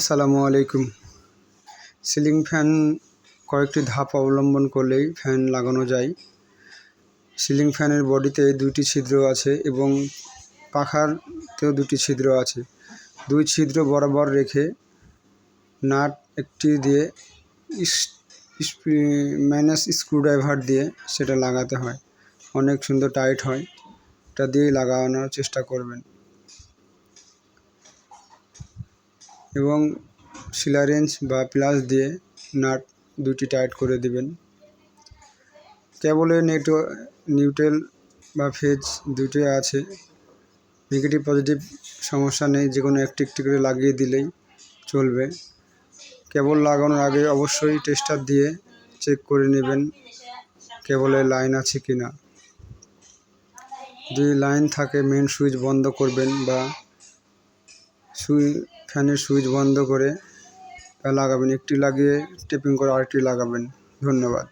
আসসালামু আলাইকুম। Ceiling fan কয়েকটি ধাপ অবলম্বন করলেই ফ্যান লাগানো যায়। সিলিং ফ্যানের বডিতে দুইটি ছিদ্র আছে এবং পাখারতেও দুটি ছিদ্র আছে। দুই ছিদ্র বরাবর রেখে নাট একটি দিয়ে মাইনাস স্ক্রুড্রাইভার দিয়ে সেটা লাগাতে হয়। অনেক সুন্দর টাইট হয়। এটা দিয়েই লাগানোর চেষ্টা করবেন। এবং সিলারেঞ্জ বা প্লাস দিয়ে নাট দুটি টাইট করে দিবেন। কেবলের নেটো নিউট্রেল বা ফেজ দুটোই আছে। নেগেটিভ, পজিটিভ সমস্যা নেই যে কোনো একটি একটি করে লাগিয়ে দিলেই চলবে। কেবল লাগানোর আগে অবশ্যই টেস্টার দিয়ে চেক করে নেবেন কেবলের লাইন আছে কি না। যদি লাইন থাকে, মেন সুইচ বন্ধ করবেন বা সুই ফ্যানের সুইচ বন্ধ করে লাগাবেন। একটি লাগিয়ে টেপিং করে আরেকটি লাগাবেন। ধন্যবাদ।